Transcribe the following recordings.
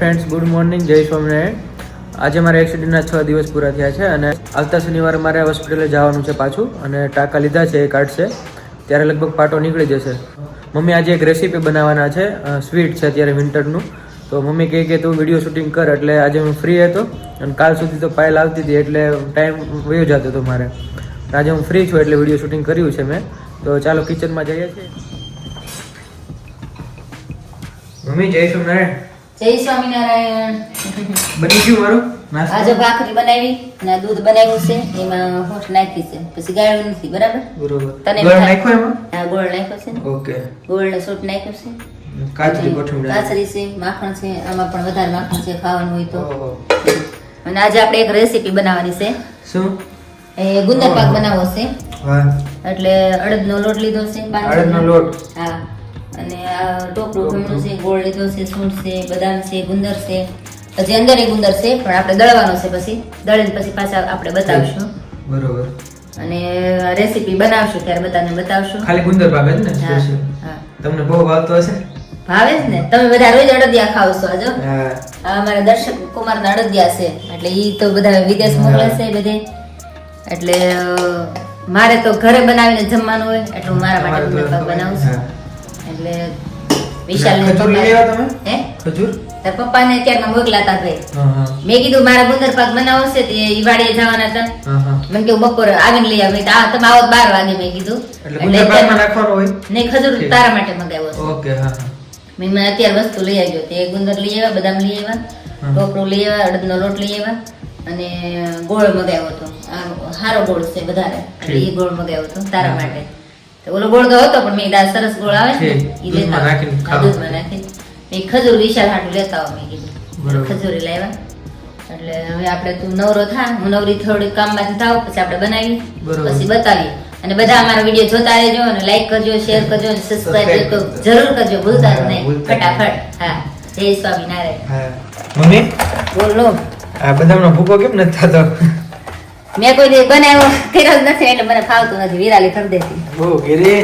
Friends good morning જય સ્વામિનારાયણ. આજે મારા એક્સિડન્ટના છ દિવસ પૂરા થયા છે અને આવતા શનિવારે મારે હોસ્પિટલે જવાનું છે પાછું અને ટાંકા લીધા છે એ કાઢશે ત્યારે લગભગ પાટો નીકળી જશે. મમ્મી આજે એક રેસીપી બનાવવાના છે સ્વીટ છે અત્યારે વિન્ટરનું તો મમ્મી કહે કે તું વીડિયો શૂટિંગ કર, એટલે આજે હું ફ્રી હતો અને કાલ સુધી તો પાયલ આવતી હતી, એટલે ટાઈમ વયો જતો હતો મારે. આજે હું ફ્રી છું એટલે વીડિયો શૂટિંગ કર્યું છે મેં. તો ચાલો કિચનમાં જઈએ છીએ. મમ્મી, જય સ્વામિનારાયણ. જય સ્વામિનારાયણ. બની ગયું મારું? આજે ભાખરી બનાવી અને દૂધ બનાવ્યું છે. એમાં હોઠ નાખી છે. પછી ગાળ્યું નથી બરાબર? બરોબર. તને ગોળ નાખ્યો એમાં? ગોળ નાખ્યો છે ઓકે. ગોળ ને સૂટ નાખ્યો છે. કાચરી કોથમીર કાચરી છે માખણ છે આમાં પણ વધારે માખણ છે ખાવાનું હોય તો. અને આજે આપણે એક રેસીપી બનાવવાની છે. શું? એ ગુંદર પાક બનાવવો છે. એટલે એટલે અડદનો લોટ લીધો છે અડદનો લોટ? હા. અને આ ટોપરું ભમણું છે ગોળ લીધો છે સૂંઠ છે બદામ છે ગુંદર છે. હજી અંદર એ ગુંદર છે પણ આપણે દળવાનો છે પછી. દળીને પછી પાછા આપણે બતાવશું. બરોબર. અને રેસીપી બનાવશું ત્યારે બધાને બતાવશું. ખાલી ગુંદર ભાવે ને? હા, તમને બહુ ભાવતો હશે? ભાવે જ ને? તમે બધા રોજ અડદિયા ખાવ છો આજો આ અમારા દર્શક કુમારના અડદિયા છે. એટલે ઈ તો બધા વિદેશ મોકલે છે બધે. એટલે મારે તો ઘરે બનાવીને જમવાનું હોય એટલે હું મારા માટે બનાવું છું. એટલે વિશાલ ખજૂર લઈ આવ્યા તમે? હે? ખજૂર? તાર પપ્પાને અત્યારમાં મોકલાતા ભાઈ. મેં કીધું મારા ગુંદર પાક બનાવો છે તે ઈવાડીએ જવાના હતા. મને કેવું બપોર આવીને લઈ આવે. આ તમે આવો બાર વાગે મેં કીધું. એટલે ગુંદર પાકમાં નાખવાનો હોય? નહીં ખજૂર તારા માટે મંગાવ્યો ઓકે હા મેં મને અત્યારે વસ્તુ લઈ આવ્યો. તે ગુંદર લઈ આવ્યા બદામ લઈ આવ્યા ટોપરું લઈ આવ્યા અડદનો લોટ લઈ આવ્યા અને ગોળ મગાવ્યો હતો. સારો ગોળ છે વધારે. એ ગોળ મગાવ્યો હતો તારા માટે. ઓલો ગોળ ગયો હતો પણ મેં કીધું સરસ ગોળ આવે છે ને, ઠીક. લેતા. દૂધમાં નાખીને મેં ખજૂર વિશાલ હાટું લેતા આવો મેં કીધું. ખજૂરી લાવ્યા એટલે હવે આપણે તું નવરો થા હું નવરી થોડી કામમાંથી થાવ પછી આપણે બનાવી પછી બતાવી અને બધા અમારા વીડિયો જોતા રહેજો અને લાઈક કરજો શેર કરજો અને સબસ્ક્રાઇબ તો જરૂર કરજો ભૂલતા જ હા, નહીં. ફટાફટ. હા. જય સ્વામિનારાયણ. હા. મમ્મી? બોલો. આ બદામનો ભૂકો કેમ નથી થતો? મેં કોઈ દી બનાવ્યો કર્યો જ નથી એટલે મને ફાવતું નથી. વિરાલી કરી દેતી. ઓ ઘેરી?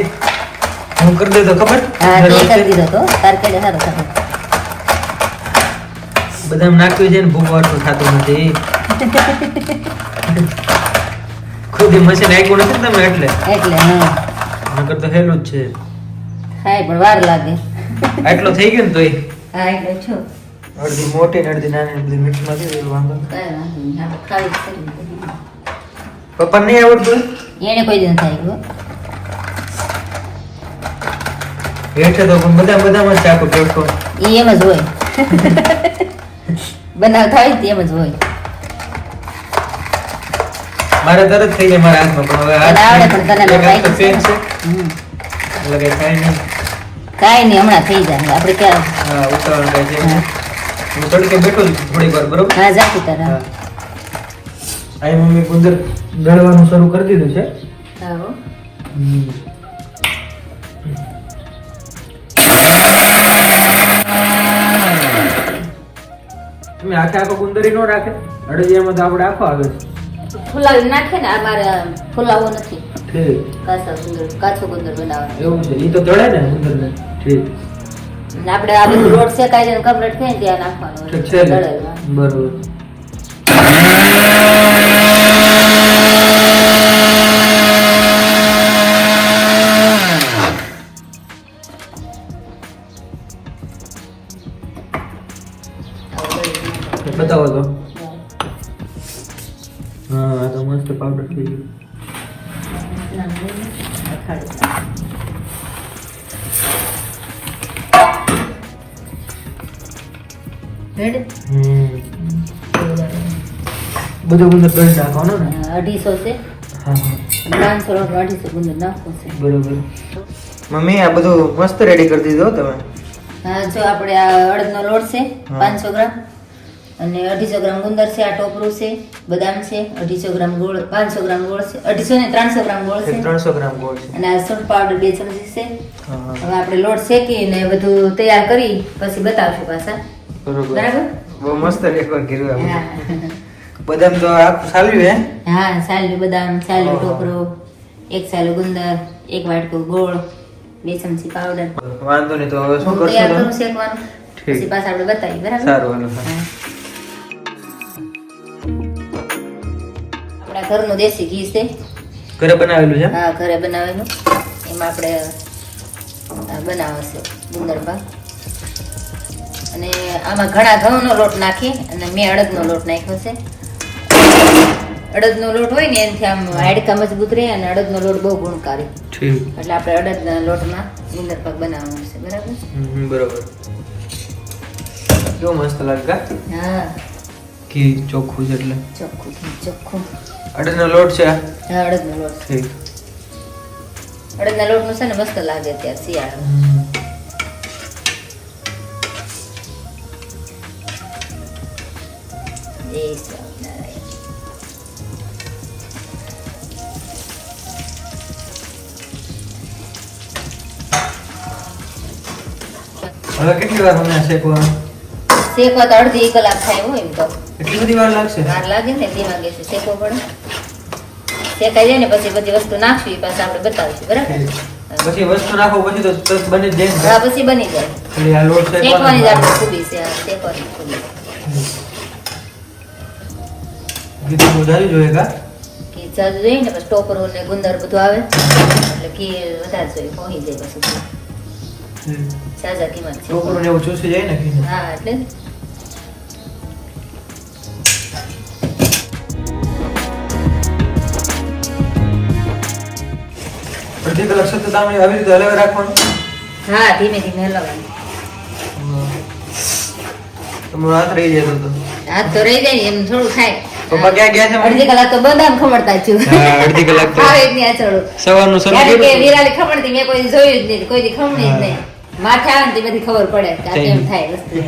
હું કરી દેતો ખબર? હા તે કરી દીધો તો. તાર કેડે સારો થતો બદામ નાખ્યું છે ને ભૂકો વાટું થતું નથી. ખુદ મશીન આપ્યું નથી તમે એટલે? એટલે હા. નકર તો હેલું જ છે. થાય પણ વાર લાગે. આટલો થઈ ગયો ને તોય? હા એટલે છો. અડધી મોટી ને અડધી નાની ને બધી મિક્સમાં થઈ વાંધો. કાંઈ વાંધો નહીં આપણે ખાવી પપ્પાને નહીં આવડતું? એને કોઈ દિન થાય હેઠે તો પણ બધા બધામાં ચાકુ ટેકો એ એમ જ હોય. બનાવતા હોય એમ જ હોય. મારે તરત થઈ જાય મારા હાથમાં પણ હવે આવડે પણ તને છે. એટલે કઈ નહીં. કાંઈ નહીં હમણાં થઈ જાય. આપણે ક્યાં હા ઉતાવળ કઈ છે. હું. તડકે બેઠો થોડીક વાર બરોબર? હા જાતી તારા. આઈ મમ્મી ગુંદર દળવાનું શરૂ કરી દીધું છે. તમે આખે આખો ગુંદરી નો રાખે? અડદિયામાં તો આપણે આખો આવે છે. ફુલાવી નાખે ને અમારે ફુલાવો નથી. ઠીક. કાચા ગુંદર કાચો ગુંદર બનાવવાનો. એવું છે ઈ તો તળે ને ગુંદરને. ઠીક. આપણે આ બધું રોડ શેકાઈ જાય કમ્પ્લીટ થાય ત્યાં નાખવાનું છે બરોબર. બતાવો તો. હા તો મસ્ત પાવડર થઈ ગયો. રેડી? હમ. બધું ગુંદર દળી નાખવાનો ને અઢીસો છે. પાંચસો અઢીસો ગુંદર નાખવો છે. બરોબર. મમ્મી આ બધું મસ્ત રેડી કરી દીધો તમે? હા જો આપણે આ અડદનો લોટ છે પાંચસો ગ્રામ. અને અઢીસો ગ્રામ ગુંદર છે આ ટોપરું છે બદામ છે અઢીસો ગ્રામ ગોળ પાંચસો ગ્રામ ગોળ છે અઢીસો ને ત્રણસો ગ્રામ ગોળ છે. ત્રણસો ગ્રામ ગોળ છે. અને આ સૂંઠ પાવડર બે ચમચી છે. હવે આપણે લોટ શેકીને બધું તૈયાર કરી પછી બતાવશું પાછા. બરોબર. બરાબર? બહુ મસ્ત રેખવા કર્યું હા. બદામ તો આખું સાલ્યું હે? હા સાલ્યું બદામ સાલ્યું ટોપરો એક સાલું ગુંદર એક વાટકું ગોળ બે ચમચી પાવડર વાંધો નહીં તો હવે શું કરશું તૈયાર કરું શેકવાનું. પછી પાછા આપણે બતાવીએ બરાબર? સારું હા. આપણા ઘરનું દેશી ઘી છે. ઘરે બનાવેલું છે હા ઘરે બનાવેલું. એમાં આપણે બનાવશે ગુંદર પાક અને આમાં ઘણા ઘઉંનો લોટ નાખી અને મેં અડદનો લોટ નાખ્યો છે. અડદનો લોટ હોય ને એનાથી આમ હાડકા મજબૂત રહે અને અડદનો લોટ બહુ ગુણકારી. એટલે આપણે અડદના લોટમાં ગુંદર પાક બનાવવાનું છે બરાબર? બરાબર. બરોબર મસ્ત લાગે? હા. ઘી ચોખ્ખું છે એટલે? ચોખ્ખું ચોખ્ખું. અડદનો લોટ છે? હા અડદનો લોટ. ઠીક. અડદના લોટનું છે ને મસ્ત લાગે ત્યાં શિયાળો. હમ. હવે કેટલી વાર મને શેકવા? શેકવા તો અડધી કલાક થાય હોય એમ તો. એટલી બધી વાર લાગશે? વાર લાગે ને એટલી વાગે છે શેકવો પડે. શેકાઈ જાય ને પછી બધી વસ્તુ નાખવી પાછા આપણે બતાવશું બરાબર? પછી વસ્તુ નાખો પછી તો બની જાય હા પછી બની જાય. એટલે આ લોટ શેકવાની જ આપણે ખૂબી છે શેકવાની ખૂબી. ઘી વધારે જોઈએ કા? ઘી જાજુ જોઈએ ને પછી ટોપરો ને ગુંદર બધું આવે. એટલે ઘી વધારે જોઈએ પહોંચી જાય પછી. સાજા કિંમત છે છોકરું ને એવું ચૂસી જાય ને ઘી હા એટલે. અડધી કલાક સતત આવી રીતે હલાવી રાખવાનું. હા ધીમે ધીમે હલાવવાનું. તમારો હાથ રહી જાય તો હાથ તો રહી જાય એમ થોડું થાય. તો ક્યાં ગયા છે? અડધી કલાક તો બદામ ખમણતા છું હા, અડધી કલાક તો. આવે થોડું સવારનું ત્યારે કે ખમણતી મેં કોઈ જોયું જ નહીં કોઈ દી ખમણી જ નહીં. માથે આવે ને બધી ખબર પડે કે આ કેમ થાય વસ્તુ.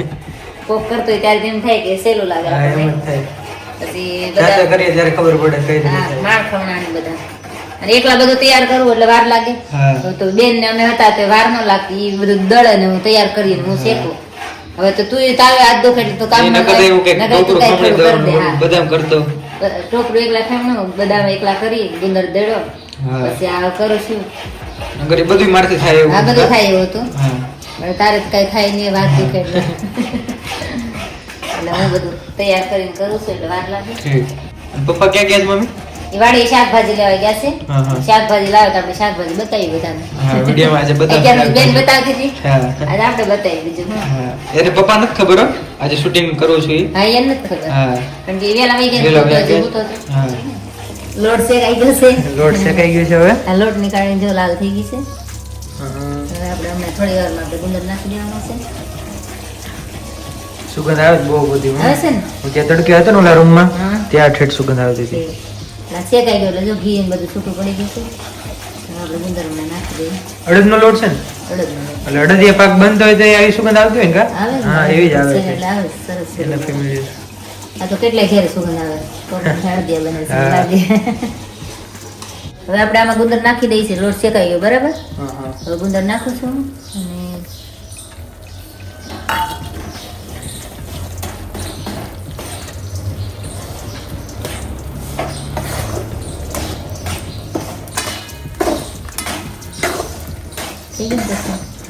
કોક કરતો હોય ત્યારે તેમ થાય કે સહેલું લાગે એમ થાય. પછી બધા કરીએ ત્યારે ખબર પડે કઈ રીતે હા થાય. બધા. અને એકલા બધું તૈયાર કરવું એટલે વાર લાગે. તો તો બેન ને અમે હતા તે વાર ન લાગતી ઈ બધું દળે ને હું તૈયાર કરીને હું શેકું. હવે તો તું તાવે હાથ દુખે તો કામ એ ન નકર તું કાંઈ કરી દે, હા. બદામ કરતો. ટોપરું એકલા ખામણું બદામ એકલા કરી ગુંદર દેડો પછી આ કરું છું એ બધું મારથી થાય એવું. બધું થાય એવું હતું. હા. તારે કઈ થાય નહીં વાત દુખે એટલે હું બધું તૈયાર કરીને કરું છું એટલે વાર લાગે. પપ્પા ક્યાં ગયા છે મમ્મી? વાડી શાકભાજી લેવા ગયા છે. શાકભાજી લાવે તો આપણે શાકભાજી બતાવી બધાને. વિડીયોમાં આજે બતાવી બેન બતાવી હતી. હા. આજે આપણે બતાવી બીજું. હા. એને પપ્પા નથી ખબર આજે શૂટિંગ કરું છું. હા એને નથી ખબર. હા. કારણ કે વેલા વઈ ગયા તો લોટ શેકાઈ ગયો છે. લોટ શેકાઈ ગયો છે હવે? આ લોટ નીકાળીને જો લાલ થઈ ગઈ છે. હવે આપણે હમણાં થોડી વારમાં આપણે ગુંદર નાખી દેવાનો છે. સુગંધ આવે બહુ બધી. આવે છે ને? હું ત્યાં તડકે હતો ને ઓલા રૂમમાં. ત્યાં ઠેઠ સુગંધ આવતી હતી. આ શેકાઈ ગયો એટલે જો ઘી ને બધું છૂટું પડી ગયું છે. આપણે ગુંદર હમણાં નાખી દઈએ. અડદનો લોટ છે ને. એટલે અડદિયા પાક બંધ હોય તો આવી સુગંધ આવતી હોય ને કા? હા એવી જ આવે છે. એટલે સરસ છે. એના ફેમિલી આ તો કેટલાય ઘેર સુગંધ આવે. હવે આપણે આમાં ગુંદર નાખી દઈએ છીએ લોટ શેકાઈ ગયો બરાબર? હવે ગુંદર નાખું છું અને?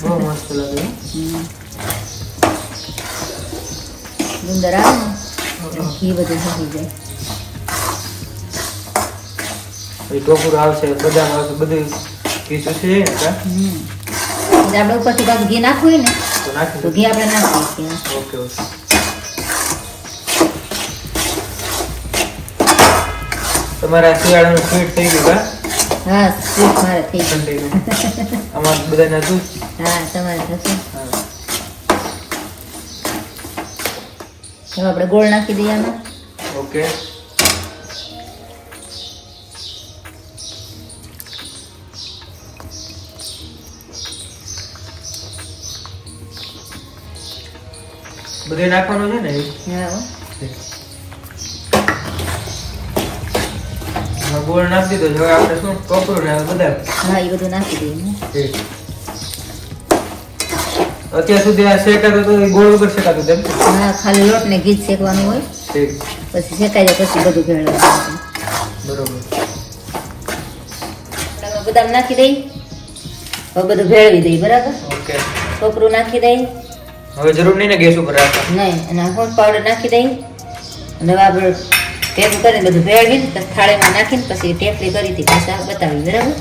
બહુ મસ્ત લાગે ગુંદર આવે ઘી બધું થઈ જાય. પછી ટોપરું આવશે બદામ આવશે બધું ઘી ચૂસી જાય ને કા? હમ. એટલે આપણે ઉપરથી પાછું ઘી નાખવું હોય ને તો નાખી તો દો ઘી આપણે નાખીએ છીએ. Okay okay. તમારા શિયાળાનું સ્વીટ થઈ ગયું હા સ્વીટ મારે થઈ ગયું. અમારે બધાના દૂધ? હા તમારે થશે. હા હવે આપણે ગોળ નાખી દઈએ આમાં ઓકે બધું નાખવાનું છે ને એ? હા હો. એમાં ગોળ નાખી દીધો છે હવે આપણે શું ટોપરું ને બધા હા એ બધું નાખી દઈએ ને. અત્યાર સુધી આ શેકાતો તો ગોળ વગર શેકાતું તેમ હા ખાલી લોટ ને ઘી શેકવાનું હોય. પછી શેકાઈ જાય પછી બધું ભેળવવાનું બરોબર. બદામ નાખી દઈ. હવે બધું ભેળવી દઈ બરાબર? ઓકે. કોપરું નાખી દઈ. હવે જરૂર નહીં ને ગેસ ઉપર રાખવા? નહીં અને હોટ પાવડર નાખી દઈ. અને આપણે ભેગું કરીને બધું ભેળવીને પછી થાળીમાં નાખીને પછી ટેપલી કરી હતી પછી બતાવી બરાબર?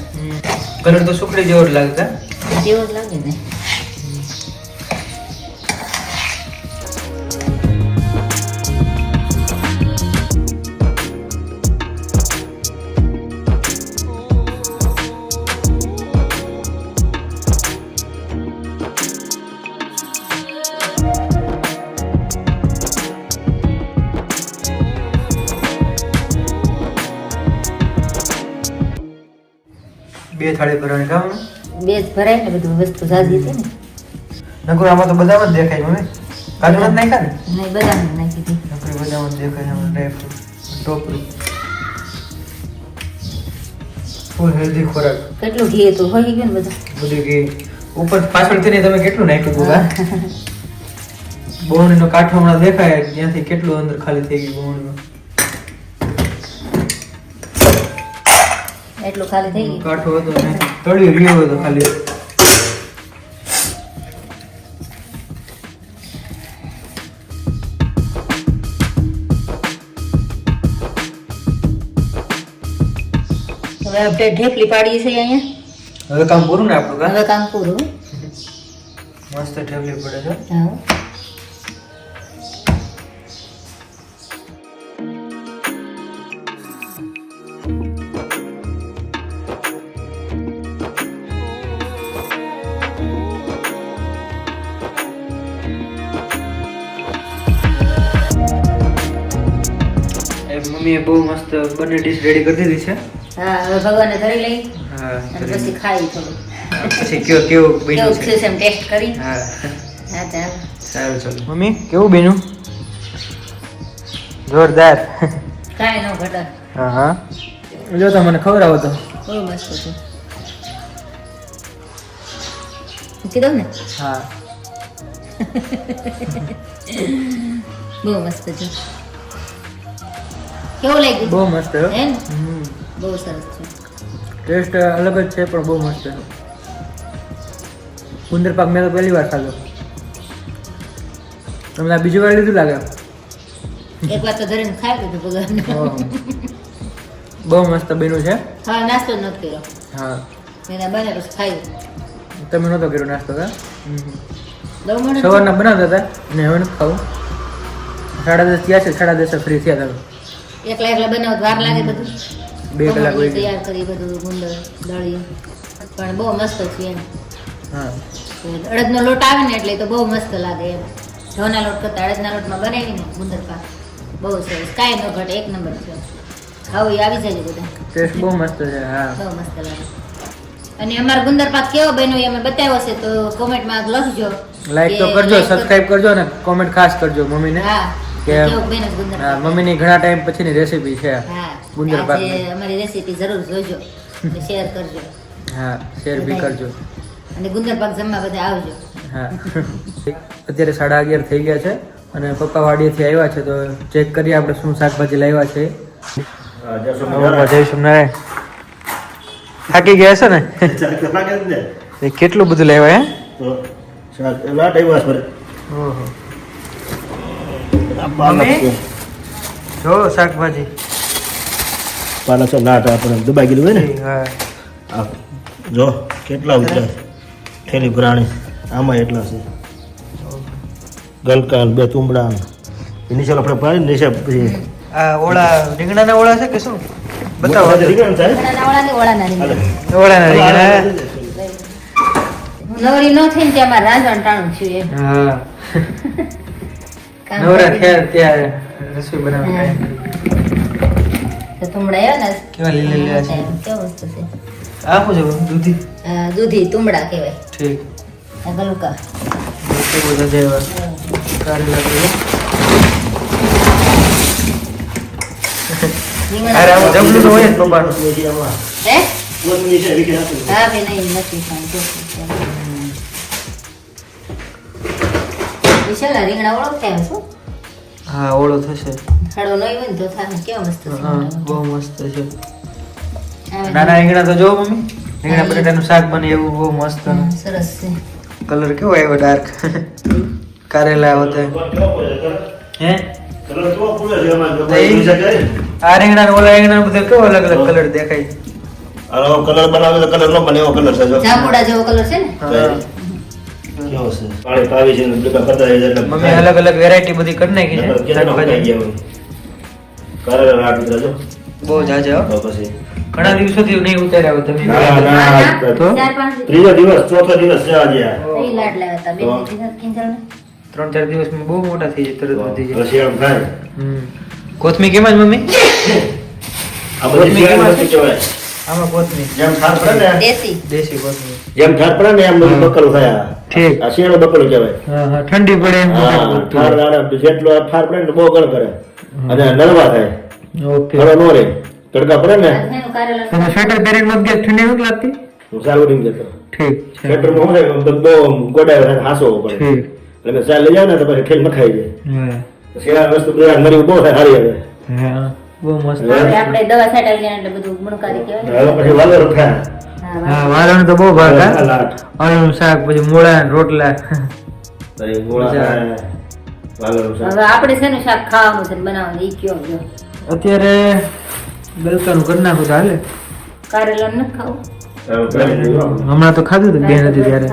કલર તો સુકડી જેવો જ લાગે જેવો જ લાગે ને. બે થાળી ભરવાની ખાવાનું? બે જ ભરાય ને બધું વસ્તુ સાજી હતી ને. નકર આમાં તો બદામ જ દેખાય મમ્મી કાજુ નથી નાખ્યા ને? નહીં બદામ નાખી હતી. નકર બદામ જ દેખાય આમાં ડ્રાયફ્રૂટ ટોપરું ફૂલ હેલ્ધી ખોરાક. કેટલું ઘી હતું? હોય ગયું ને બધું? બધું કે ઉપર પાછળથી ને તમે કેટલું નાખ્યું હતું કા બોવણીનો કાંઠો હમણાં દેખાય ત્યાંથી કેટલું અંદર ખાલી થઈ ગયું બોવણીમાં એટલું ખાલી થઈ ગયું. કાઠો હતો ને તળિયો રહ્યો હતો ખાલી. હવે આપણે ઢેકલી પાડીએ છીએ અહીંયા. હવે કામ પૂરું ને આપણું હવે કામ પૂરું. મસ્ત ઢેકલી પડે છે. હા. મમ્મીએ બહુ મસ્ત બંને ડીશ રેડી કરી દીધી છે. હા હવે ભગવાનને ધરી લઈ. હા પછી ખાઈ થોડું. પછી કયો કેવું બન્યું છે? એમ ટેસ્ટ કરી? હા. હા ચાલ સારું ચાલ. મમ્મી કેવું બન્યું? જોરદાર. કાંઈ નો ઘટે. હા હા. જો તો મને ખબર આવો તો. બહુ મસ્ત છે. કીધું ને? હા. બહુ મસ્ત છે. કેવું લાગ્યું? બહુ મસ્ત હે. બહુ સરસ છે. ટેસ્ટ અલગ જ છે પણ બહુ મસ્ત છે ગુંદર પાક મેં તો પહેલી વાર ખાધો. તમને બીજી વાર લીધું લાગે? એક વાર તો ધરીને ખાઈ લીધું ભગવાન બહુ મસ્ત બન્યું છે. હા નાસ્તો જ નથી કર્યો. હા. એને બને પછી ખાઈ તમે નહોતો કર્યો નાસ્તો કા સવારના બનાવતા હતા ને હવે નથી ખાવું. સાડા દસ થયા છે સાડા દસ ફ્રી થયા તમે એકલા એકલા બનાવ વાર લાગે બધું. બે કલાક. તૈયાર કરી બધું ગુંદર દળી પણ બહુ મસ્ત છે એમ. હા. અડદનો લોટ આવે ને એટલે તો બહુ મસ્ત લાગે એમ. ઘઉંના લોટ કરતા અડદના લોટમાં બનાવીને ગુંદર પાક. બહુ સરસ. કાંઈ ન ઘટે એક નંબર છે. એ આવી જાય બધા. ટેસ્ટ બહુ મસ્ત છે હા. બહુ મસ્ત લાગે. અને અમારો ગુંદર પાક કેવો બન્યો એ અમે બતાવ્યો છે તો કોમેન્ટમાં લખજો લાઈક તો કરજો સબસ્ક્રાઇબ કરજો અને કોમેન્ટ ખાસ કરજો મમ્મીને. હા. કે મમ્મીની ઘણા ટાઈમ પછીની રેસીપી છે. હા ગુંદર અમારી રેસીપી જરૂર જોજો. અને શેર કરજો. હા શેર બી કરજો. અને ગુંદર પાક જમવા બધા આવજો. હા. અત્યારે સાડા અગિયાર થઈ ગયા છે અને પપ્પા વાડીએથી આવ્યા છે તો ચેક કરીએ આપણે શું શાકભાજી લાવ્યા છે. જય સોમનારાયણ થાકી ગયા છે ને? કેટલું બધું લાવ્યા હે? ઓહો. મમ્મી? જો શાકભાજી. પાલક છે નાટ આપણે દબાઈ ગયેલું હોય ને? હા. જો કેટલા ઉતરા થેલી પ્રાણી. આમાં એટલા છે. ગલકા બે તુંબડા ને. આપણે પાડી પછી આ ઓળા રીંગણાના ઓળા છે કે શું? બતાવો. રીંગણા થાય. ઓળાના રીંગણા. નવરી ન થઈને ત્યાં મારે રાંધણ ટાણું થયું એમ. હા. નવરા થયા ત્યારે રસોઈ ને? કેવા લીલા લીલા છે. કેવું વસ્તુ છે? આ શું દૂધી? તુંબડા કહેવાય. ઠીક. ગલકા બધા છે કારેલા છે. અરે આવું જમલું તો હોય જ પપ્પાનું. હે? કોથમીર છે, વીખી નાખી. હા ભાઈ નહીં નથી વિશાલા રીંગણા ઓળખતા આવ્યો હા ઓળો થશે. ખાડો નહીં હોય ને તો થાય કેવા મસ્ત છે. હા બહુ મસ્ત છે. નાના રીંગણા તો જો મમ્મી. રીંગણા બટાટાનું શાક બને એવું બહુ મસ્ત. સરસ છે. કલર કેવો આવ્યો ડાર્ક કારેલા હોતે. હે? આ રીંગણા ને ઓલા રીંગણા બધે કેવો અલગ અલગ કલર દેખાય? કલર બનાવે તો કલર નો બને એવો કલર છે જો. જાંબુડા જેવો કલર છે ને? હા. છે પાણી પાવી છે ને કરતા જાય એટલે મમ્મી અલગ અલગ વેરાયટી બધી કરી નાખી છે. શાકભાજી. ગયા રાખ દીધા જો. બહુ જાજા હો. પછી. ઘણા દિવસોથી નહીં ઉતાર્યા તમે. ના, ના, તો- તો? ચાર ત્રીજો દિવસ ચોથો દિવસ છે આજે. એ લાડ લાવ્યા હતા. બે તો? દીધા ત્રણ ચાર દિવસમાં બહુ મોટા થઈ જાય તરત વધી જાય પછી એમ થાય. કોથમી કેમ જ મમ્મી? આ બધી શિયાળાની વસ્તુ કહેવાય. આમાં કોથમી જેમ ઠાર પડે ને દેશી. દેશી કોથમી જેમ ઠાર પડે ને એમ બધું બકરું થાય ઠીક. આ શિયાળો બકરું કહેવાય. હા હા ઠંડી પડે એમ ઠાર દાડા જેટલો ઠાર પડે ને બહુ ગળ કરે અને નરવા થાય. ઓકે. ખરો નો રે તડકા પડે ને. તમે સ્વેટર પહેરીને મત ગયા ઠંડી નથી લાગતી? હું સારું ઉડીને જતો ઠીક છે. ખેતરમાં હું બહુ ગોડાય હાસો પડે. એટલે ચાલ લઈ જાવ ને તો પછી ખેલ મખાઈ જાય. હા. શિયાળા વસ્તુ નરી બહુ થાય સારી આવે. હા. બહુ મસ્ત. આપણે દવા છાંટાવી લઈએ એટલે બધું ગુણકારી કહેવાય હવે પછી વાલર થાય હા, હા તો બહુ ભાગ હા શાક પછી મૂળા ને રોટલા. પછી ગોળા મજા શાક. હવે આપણે શેનું શાક ખાવાનું છે બનાવવાનું ઈ કયો જો અત્યારે ગલકાનું કરી નાખું હાલે. કારેલા નથી ખાવું. હમણાં તો ખાધું હતું બેન હતી ત્યારે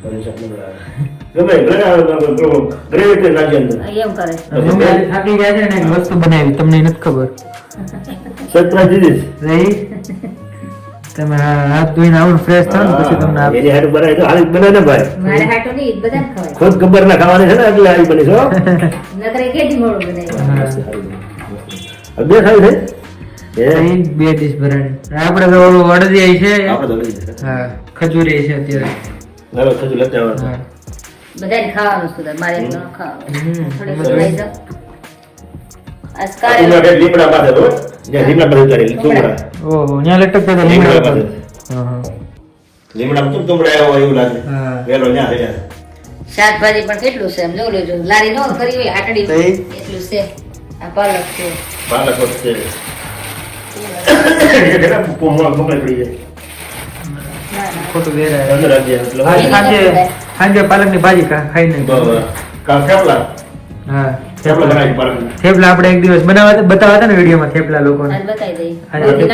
તો આપણે. ગમે ઘરે આવે તો પેલું ગ્રેવી કરી અંદર. એમ કરે થાકી ગયા છે ને વસ્તુ બનાવી તમને નથી ખબર સરપ્રાઈઝ દીધી રહી તમે હાથ ધોઈને આવો ફ્રેશ થાવ પછી તમને આપ એની હાટું બનાવી તો હારી બને ને ભાઈ મારે હાટું નહીં ઈ ખવાય ખુદ ગબ્બર ના ખાવાની છે. ને એટલે હારી બની છે નકરે કેદી મોડું બનાવ્યું બે એ અહીં બે ડીશ ભરાણી આપણે તો ઓલું અડદિયાઈ છે. હા ખજૂરી છે અત્યારે. હવે ખજૂર લેતા આવવાનું. બધાને ખાવાનું છે મારે ન ખાવાનું. હમ. થોડીક ખાઈ જાઓ. આજ આ કારેલા ઉમરા કે લીમડા પાસે તો જ્યાં લીમડા પાસે ઉતારી તુંબડા ઓહો ત્યાં લટકતા હતા લીમડા લીમડા પાસે. પર. હા હા. લીમડામાં કેમ તુંબડા આવ્યા હોય એવું લાગે? વેલો ન્યા થઈ શાકભાજી પણ કેટલું છે એમ જો લેજો. લારી નો કરી હોય આટડી તો એટલું છે. આ પાલક છે. પાલક છે. પોમો મોકલાઈ પડી જાય. ખોટું વેરાય અંદર આવી એટલે સાંજે સાંજે પાલકની ભાજી ખાઈ નહીં બરાબર. થેપલા? હા. થેપલા બનાવી પાલકના. થેપલા આપણે એક દિવસ હતા ને વિડીયોમાં થેપલા લોકોને? બતાવી બધી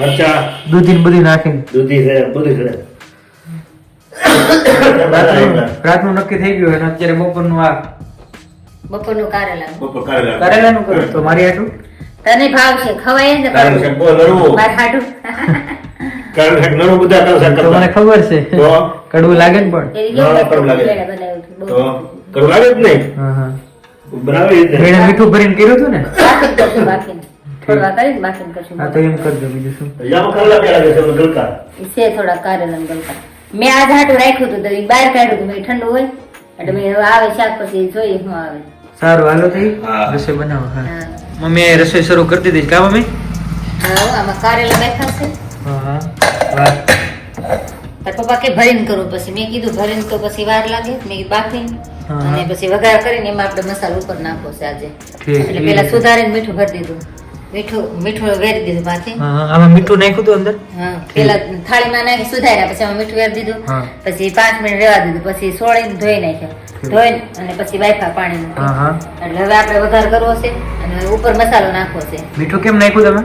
મરચાં, દૂધી ને નાખીને. દૂધી છે બધું છે. રાતનું નક્કી થઈ ગયું અને અત્યારે બપોરનું આ બપોરનું કારેલા બપોર કારેલા. કરેલાનું કરું તો મારી હાટું? તને ભાવશે ખવાય ને બહુ હાટું. કારેલું કે નરવું બધા કારેલા તો મને ખબર છે. તો? કડવું લાગે ને પણ? ના, કડવું લાગે. તો? કડવું લાગે જ નહીં? હા હા. બરાબર જ મેળે મીઠું ભરીને કર્યું હતું ને? બાકી કરશું, કરીને બાફીને કરશું. હા તો એમ કરજો બીજું શું? યામાં કારેલા કેળા છે, ગલકા. છે થોડા કારેલા ગલકા. મેં આ હાટું રાખ્યું હતું તો બહાર કાઢ્યું હતું ઠંડુ હોય. એટલે મેં હવે આવે શાક પછી જોઈએ આવે. સારું હાલો થઈ રસોઈ બનાવો હા. રસોઈ શરૂ કરી દીધી છે કા મમ્મી? હા આમાં કારેલા બેઠા છે. હા. હા. તાર પપ્પા કે ભરીને કરું. પછી મેં કીધું ભરીને તો પછી વાર લાગે. મેં કીધું બાફીને. અને પછી વઘાર કરીને એમાં આપણે મસાલો ઉપર નાખો છે આજે. એટલે પેલા સુધારીને મીઠું ભરી દીધું. મીઠું મીઠું વેરી દીધું હા આમાં મીઠું નાખ્યું હતું અંદર? હા. પેલા થાળીમાં નાખી સુધાર્યા પછી આમાં મીઠું વેરી દીધું. પછી પાંચ મિનિટ રહેવા દીધું. પછી સોળીને ધોઈ નાખ્યા. ધોઈને અને પછી બાફા પાણી એટલે હવે આપણે વઘાર કરવો છે અને ઉપર મસાલો નાખવો છે. મીઠું કેમ નાખ્યું તમે?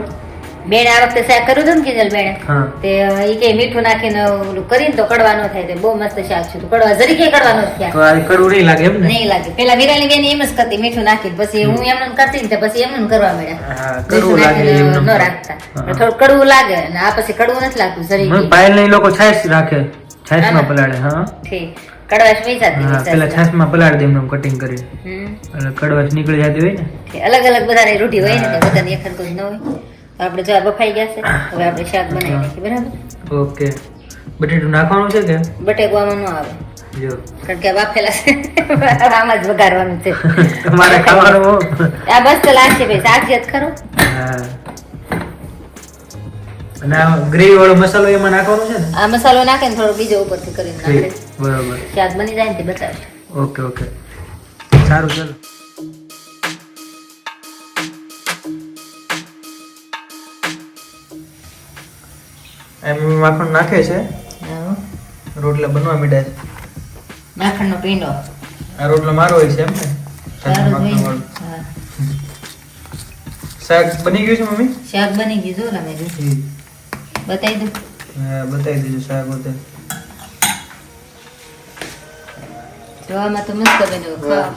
બેન આ વખતે શાક કર્યું હતું ને કિંજલ બેન હા. તે એ કે મીઠું નાખીને ઓલું કરીને તો કડવા ન થાય તે બહુ મસ્ત શાક છે. કડવા જરી કે કડવા ન થયા તો આ નહીં લાગે એમ ને નહીં લાગે. પેલા વિરાલી બેન એમ જ કરતી મીઠું નાખી પછી હું એમને કરતી ને તે પછી એમને એમ કરવા મળ્યા. મીઠું કડવું લાગે નાખીને ન રાખતા. થોડું કડવું લાગે અને આ પછી કડવું નથી લાગતું જરી કે. પાયલ ને લોકો છાશ રાખે. છાશમાં હા. પલાળે હા. ઠીક. કડવાશ વેચાતી હા પેલા સાચી. છાશમાં પલાળી દે એમને કટિંગ કરી. હમ. એટલે કડવાશ નીકળી જતી હોય ને. અલગ અલગ બધાની રૂઢી હોય ને બધા બધાની એક હરખું જ ન હોય. આપણે ચાર બફાઈ ગયા છે. હવે આપણે શાક બનાવી નાખીએ બરાબર? ઓકે. બટેટું નાખવાનું છે કે? બટેકવામાં ન આવે. કારણ કે આ છે. આમાં જ વઘારવાનું છે. તમારે ખાવાનું આ બસ તો લાગશે ભાઈ. શાક જ ખરું. અને આ ગ્રેવી વાળો મસાલો એમાં નાખવાનો છે ને? આ મસાલો નાખે ને થોડો બીજો ઉપરથી કરીને નાખે. શાક બની જાય ને તે ઓકે. સારું ચાલો. એમ માખણ નાખે છે? રોટલા બનવા મીડા છે. માખણનો પીંડો આ રોટલો મારો હોય છે એમ ને. શાક બની ગયું છે મમ્મી? શાક બની ગયું જો રમે જો. બતાવી દઉં. હા બતાવી દેજો શાક બધું જોવામાં તો મસ્ત બન્યું. ખાવામાં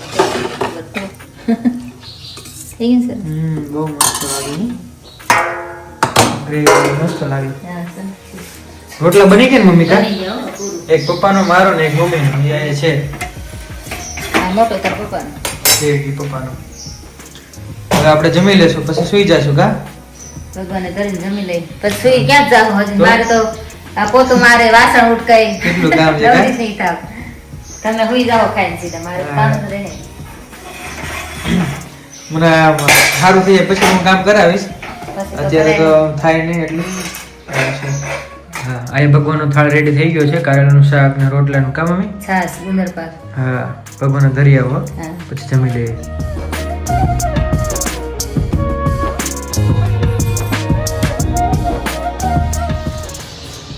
થઈ ગયું સર? હમ બહુ મસ્ત લાગ્યું ગ્રેવી મસ્ત લાગી. હા સર. રોટલા બની ગયા ને મમ્મી કા? એક પપ્પાનો મારો ને એક મમ્મીનો. એ છે. મોટો તાર પપ્પાનો. એ પપ્પાનો. હવે આપણે જમી લેશું પછી સુઈ જશું કા? ભગવાને કરીને જમી લઈ. પછી સુઈ ક્યાં જાવ હજી? મારે તો આ પોતું મારે વાસણ ઉટકાઈ. કેટલું કામ છે, કા? નહીં થાવ. તમે સુઈ જાઓ ખાઈને સીધા. મારે કામ રહે. મને સારું થઈ પછી હું કામ કરાવીશ. અત્યારે તો થાય નહીં એટલું. આ ભગવાનનો થાળ રેડી થઈ ગયો છે. કારેલાનું શાક ને રોટલાનું. કામ મમ્મી? છાશ ગુંદર પાક. હા ભગવાનને પછી જમી લઈએ.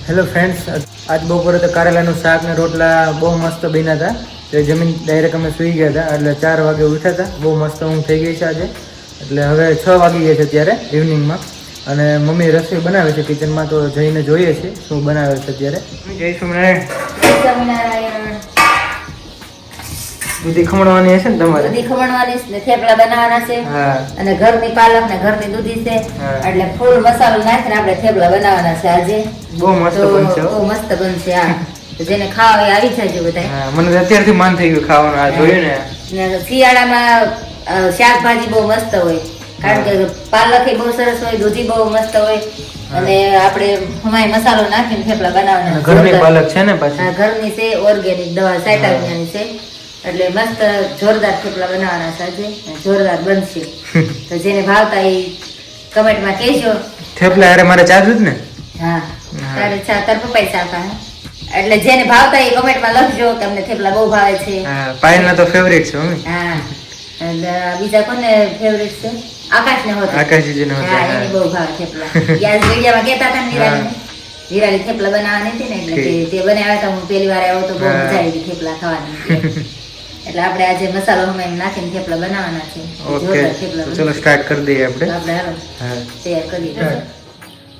હેલો ફ્રેન્ડ્સ આજ બપોરે તો કારેલાનું શાક ને રોટલા બહુ મસ્ત બન્યા હતા. તે જમીન ડાયરેક્ટ અમે સૂઈ ગયા હતા. એટલે ચાર વાગે ઉઠ્યા હતા. બહુ મસ્ત ઊંઘ થઈ ગઈ છે આજે. એટલે હવે છ વાગી ગયા છે અત્યારે ઇવનિંગમાં અને મમ્મી રસોઈ બનાવે છે કિચનમાં તો જઈને જોઈએ છે શું બનાવે છે અત્યારે. જય સ્વામિનારાયણ. સ્વામિનારાયણ. દૂધી ખમણવાની હશે ને તમારે? દૂધી ખમણવાની છે ને થેપલા બનાવવાના છે. અને ઘરની પાલક ને ઘરની દૂધી છે. એટલે ફૂલ મસાલો નાખીને આપણે થેપલા બનાવવાના છે આજે. બહુ મસ્ત બનશે બહુ મસ્ત બનશે આ જેને ખાવા આવી જાય બધા મને અત્યારથી મન થઈ ગયું ખાવાનું આ જોયું ને. ને શિયાળામાં શાકભાજી બહુ મસ્ત હોય. કારણ કે પાલક એ બહુ સરસ હોય દૂધી બહુ મસ્ત હોય અને આપણે હમાય મસાલો નાખીને થેપલા બનાવવાના. ઘરની પાલક છે ને હા, પાછી ઘરની છે ઓર્ગેનિક દવા સાયટાવિયાની છે. એટલે મસ્ત જોરદાર થેપલા બનાવવાના છે આજે જોરદાર બનશે. તો જેને ભાવતા એ કમેન્ટમાં કહેજો. થેપલા અરે મારે ચાર્જ જ ને? હા હા. તારે ચા તાર પપ્પાએ ચા. એટલે જેને ભાવતા એ કમેન્ટમાં લખજો કે અમને થેપલા બહુ ભાવે છે. હા પાયલના તો ફેવરેટ છે હા બીજા કોને ફેવરેટ છે? આકાશ ને હોત. આકાશજીનો હા હા. એને બહુ ભાવે થેપલા. યાર વિડીયોમાં કહેતા હતા નિરાલી નિરાલી થેપલા બનાવવાની હતી ને એટલે. તે બનાવ્યા હતા હું પહેલી વાર આવ્યો તો બહુ મજા આવી હતી થેપલા ખાવાની. એટલે આપણે આજે મસાલો હમાઈને નાખીને થેપલા બનાવવાના છે. ઓકે. ચલો સ્ટાર્ટ કરી દઈએ આપણે. આપણે હાલો હા. તૈયાર કરી દઈએ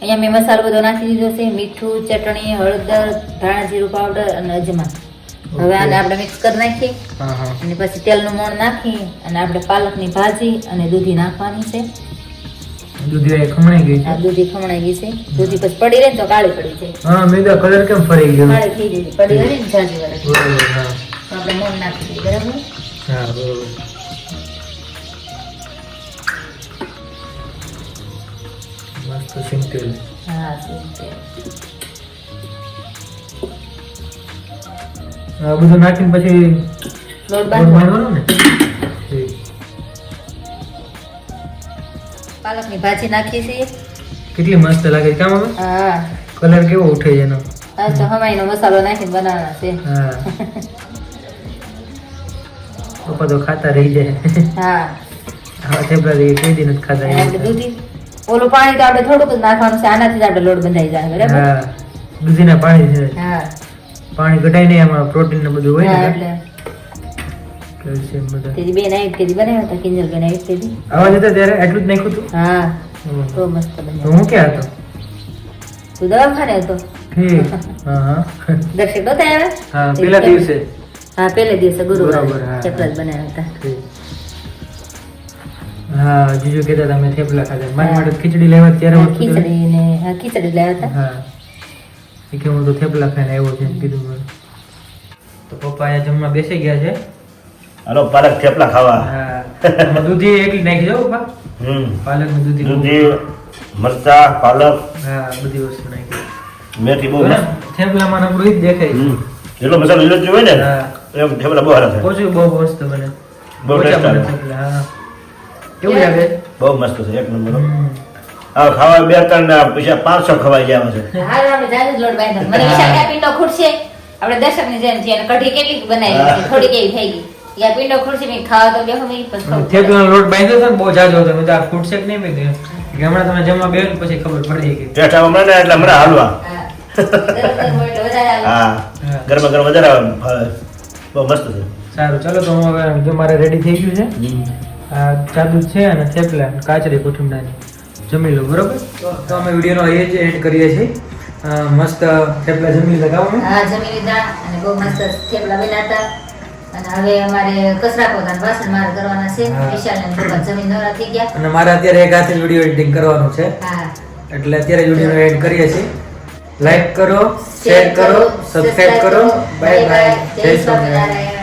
અહીંયા મેં મસાલો બધો નાખી દીધો છે મીઠું ચટણી હળદર ધાણા જીરું પાવડર અને અજમા. હવે આને આપણે મિક્સ કરી નાખીએ. અને પછી તેલનું મોણ નાખી અને આપણે પાલકની ભાજી અને દૂધી નાખવાની છે. દૂધી ખમણાઈ ગઈ છે. દૂધી ખમણાઈ ગઈ છે. દૂધી પછી પડી રહે તો કાળી પડી જાય. હા મેં કલર કેમ ફરી ગયો? કાળી થઈ પડી રહે ને જાજી વાળા. બરોબર હા. આપણે મોણ નાખી બરાબર? હા બરોબર. મસ્ત સિમ્પલ. હા બધું નાખીને પછી લોટ બાંધવાનો. ને? પાલકની ભાજી નાખી છે. કેટલી મસ્ત લાગે કામ હવે? હા. કલર કેવો ઉઠે છે એનો? આ તો હમાઈનો મસાલો નાખીને બનાવવાના છે. હા. પપ્પા તો ખાતા રહી જાય. હા. હા થેપલા કઈ ખાતા આપણે દૂધી. ઓલું પાણી તો આપણે થોડુંક જ નાખવાનું છે આનાથી જ આપણે લોટ બંધાઈ જાય બરાબર? હા. દૂધીના પાણી છે હા. પાણી ઘટાય નહીં એમાં પ્રોટીન ને બધું હોય ને કેલ્શિયમ બધા. તેદી બેન આવી તેદી બનાવ્યા હતા કિંજલ બેન આવી તેદી આવા જતા ત્યારે એટલું જ નાખ્યું હતું? હા તો મસ્ત તો હું ક્યાં હતો? તું દવાખાને હતો? હા હા દર્શક નહોતા આવ્યા? હા પેલા દિવસે. હા પેલે દિવસે ગુરુવારે. બનાવ્યા હતા. હા જીજુ કહેતા તમે થેપલા ખાધા. મારી માટે ખીચડી લેવા ત્યારે. ખીચડી ને હા ખીચડી લાવ્યા હતા. હા. એ કે હું તો થેપલા ખાઈને આવ્યો છું કીધું મને. તો પપ્પા અહીંયા જમવા બેસી ગયા છે. હાલો પાલક થેપલા ખાવા. હા. દૂધી એટલી નાખી જાઓ પપ્પા. હમ. પાલકની દૂધી દૂધી મરચા પાલક. હા બધી વસ્તુ નાખી. મેથી બહુ થેપલામાં આપણું જ દેખાય એટલો મસાલો લીલો જ હોય ને એમ થેપલા બહુ સારા થાય. ઓછું બહુ મસ્ત બને. બહુ ટેસ્ટ આવે. હા. કેવું લાગે બહુ મસ્ત છે એક નંબર. આ ખાવા બે ત્રણ પૈસા પાંચસો ખવાઈ જાય છે જાજુ લોટ મને ખૂટશે આપણે દર્શકની જેમ છે અને કઢી કેટલી બનાવી થોડી કેવી થઈ ગઈ. યા પીંડો ખૂટશે મેં ખાવા તો બેહો મેં પછી થેપલાનો લોટ બાંધ્યો ને બહુ જાજો હતો. મેં તો આ ફૂડ કે નહીં મેં હમણાં તમે જમવા ને પછી ખબર પડી ગઈ આવવા એટલે હમણાં હાલવા. હા. ગરમ ગરમ વધારે આવે. બહુ મસ્ત છે. સારું ચાલો તો હું હવે જો મારે રેડી થઈ ગયું છે. આ જાદુ છે અને થેપલા કાચરી કાચરી કોઠુંડાની જમી લો બરોબર? તો અમે વિડીયોનો અહીં જ એન્ડ કરીએ છીએ. મસ્ત થેપલા જમી લીધા ગાવાનું હા જમી લીધા અને બહુ મસ્ત થેપલા બનાતા અને હવે અમારે કચરા પોતાના વાસણ મારે કરવાના છે. વિશાલ ને બધા જમીન નવરા થઈ ગયા. અને મારે અત્યારે એક હાથે વીડિયો એડિટિંગ કરવાનું છે. હા. એટલે અત્યારે વિડીયોનો એડ કરીએ છીએ. લાઈક કરો શેર કરો સબસ્ક્રાઇબ કરો. બાય બાય જય સ્વામિનારાયણ.